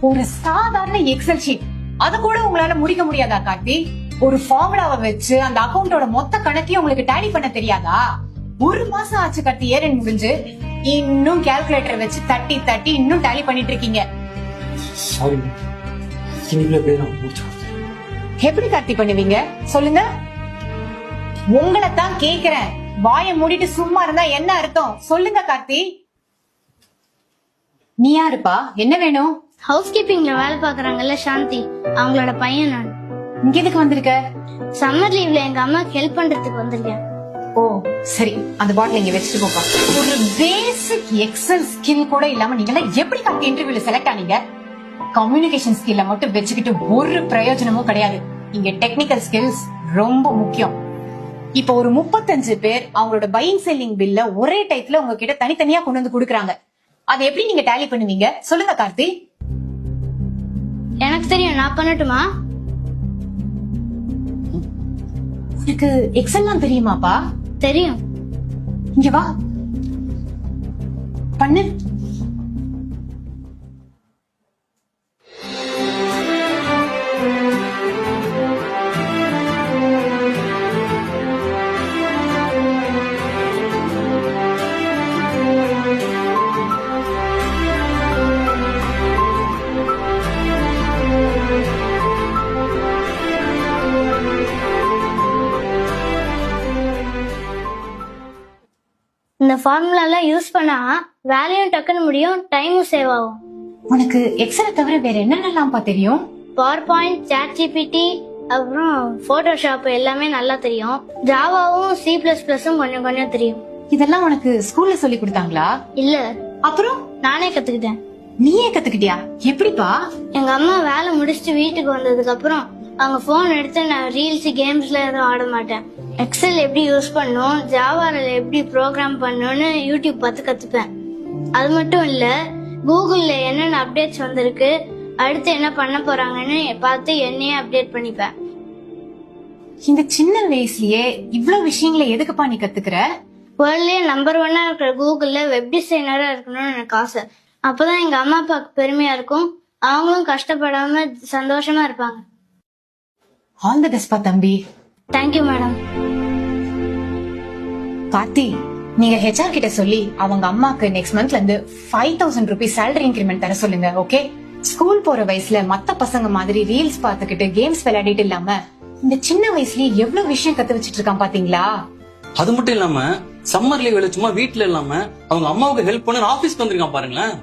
ஒரு சாதாரண Excel sheet அத கூட உங்களால முடிக்க முடியாதா கார்த்தி? ஒரு ஃபார்முலாவை வச்சு அந்த அக்கவுண்டோட மொத்த கணக்கையும் உங்களுக்கு டேலி பண்ண தெரியாதா? ஒரு மாசம் ஆச்சு கார்த்தி. ஏரன் முடிஞ்சு. இன்னும் கால்குலேட்டர் வச்சு தட்டி தட்டி இன்னும் டேலி பண்ணிட்டு இருக்கீங்க. எப்படி கார்த்தி பண்ணுவீங்க? சொல்லுங்க. உங்களை தான் கேக்குறேன். வாயை மூடிட்டு சும்மா இருந்தா என்ன அர்த்தம்? சொல்லுங்க கார்த்தி. நீ யாருப்பா? என்ன வேணும்? ஹவுஸ் கீப்பிங்ல வேலை பாக்குறாங்கல்ல சாந்தி அவங்களோட பையன் நான். இங்க எதுக்கு வந்திருக்க? சம்மர் லீவ்ல எங்க அம்மாக்கு ஹெல்ப் பண்றதுக்கு வந்திருக்கேன். ஓ சரி அந்த பாட்டில் இங்க வச்சுட்டு போப்பா. ஒரு பேசிக் எக்ஸல் ஸ்கில் கூட இல்லாம நீங்க எல்லாம் எப்படி கார்த்தி இன்டர்வியூல செலக்ட் ஆனீங்க? கம்யூனிகேஷன் ஸ்கில்ல மட்டும் வச்சுக்கிட்டு ஒரு பிரயோஜனமும் கிடையாது. இங்க டெக்னிக்கல் ஸ்கில்ஸ் ரொம்ப முக்கியம். இப்போ ஒரு முப்பத்தஞ்சு பேர் அவங்களோட பையிங் செல்லிங் பில்ல ஒரே டைத்துல உங்ககிட்ட தனித்தனியா கொண்டு வந்து கொடுக்குறாங்க. அதை எப்படி நீங்க டேலி பண்ணுவீங்க? சொல்லுங்க கார்த்தி. எனக்கு தெரியும் நான் பண்ணட்டுமா? உனக்கு எக்ஸல்லாம் தெரியுமாப்பா? தெரியும். இங்க வா. பண்ணு. இந்த ஃபார்முலா எல்லாம் யூஸ் பண்ணா வேலையும் டக்குன்னு முடியும் டைமும் சேவ் ஆகும். உனக்கு எக்ஸலை தவிர வேற என்னென்னலாம்ப்பா தெரியும்? பவர் பாயிண்ட் சாட் ஜிபிடி அப்புறம் போட்டோஷாப் எல்லாமே நல்லா தெரியும். ஜாவாவும் சி பிளஸ் பிளஸும் கொஞ்சம் கொஞ்சம் தெரியும். இதெல்லாம் உனக்கு ஸ்கூல்ல சொல்லி கொடுத்தாங்களா? இல்ல. அப்புறம்? நானே கத்துக்கிட்டேன். நீயே கத்துக்கிட்டியா? எப்படிப்பா? எங்க அம்மா வேலை முடிச்சுட்டு வீட்டுக்கு வந்ததுக்கு அப்புறம் அவங்க போன் எடுத்து நான் ரீல்ஸ் கேம்ஸ்ல எதுவும் ஆட மாட்டேன் எக்ஸல் எப்படி யூஸ் பண்ணும் ஜாவால எப்படி ப்ரோக்ராம் பண்ணணும்னு யூடியூப் பார்த்து கத்துப்பேன். அது மட்டும் இல்ல கூகுள்ல என்னென்ன அப்டேட்ஸ் வந்திருக்கு அடுத்து என்ன பண்ண போறாங்கன்னு பார்த்து என்னையே அப்டேட் பண்ணிப்பேன். இந்த சின்ன வயசுலயே இவ்ளோ விஷயங்களை எதுக்குப்பா நீ கத்துக்கிற? வேர்ல்ட்லயே நம்பர் ஒன்னா இருக்கிற கூகுள்ல வெப் டிசைனரா இருக்கணும்னு எனக்கு ஆசை. அப்பதான் எங்க அம்மா அப்பாவுக்கு பெருமையா இருக்கும். அவங்களும் கஷ்டப்படாம சந்தோஷமா இருப்பாங்க. ஆல் தி பெஸ்ட்பா தம்பி. தேங்க்யூ மேடம் கார்த்தி நீங்க ஹெச்ஆர் கிட்ட சொல்லி அவங்க அம்மாக்கு நெக்ஸ்ட் மந்த்ல இருந்து five thousand rupees salary increment தர சொல்லுங்க ஓகே ஸ்கூல் போற வயசுல மத்த பசங்க மாதிரி ரீல்ஸ் பாத்துக்கிட்டு கேம்ஸ் விளையாடிட்டு இல்லாம இந்த சின்ன வயசுலயே எவ்வளவு விஷயம் கத்து வச்சிட்டு இருக்கான் பாத்தீங்களா? அது மட்டும் இல்லாம சம்மர் லீவ்ல சும்மா வீட்ல இல்லாம அவங்க அம்மாவுக்கு ஹெல்ப் பண்ண ஆபீஸ்க்கு வந்திருக்கான் பாருங்களேன்.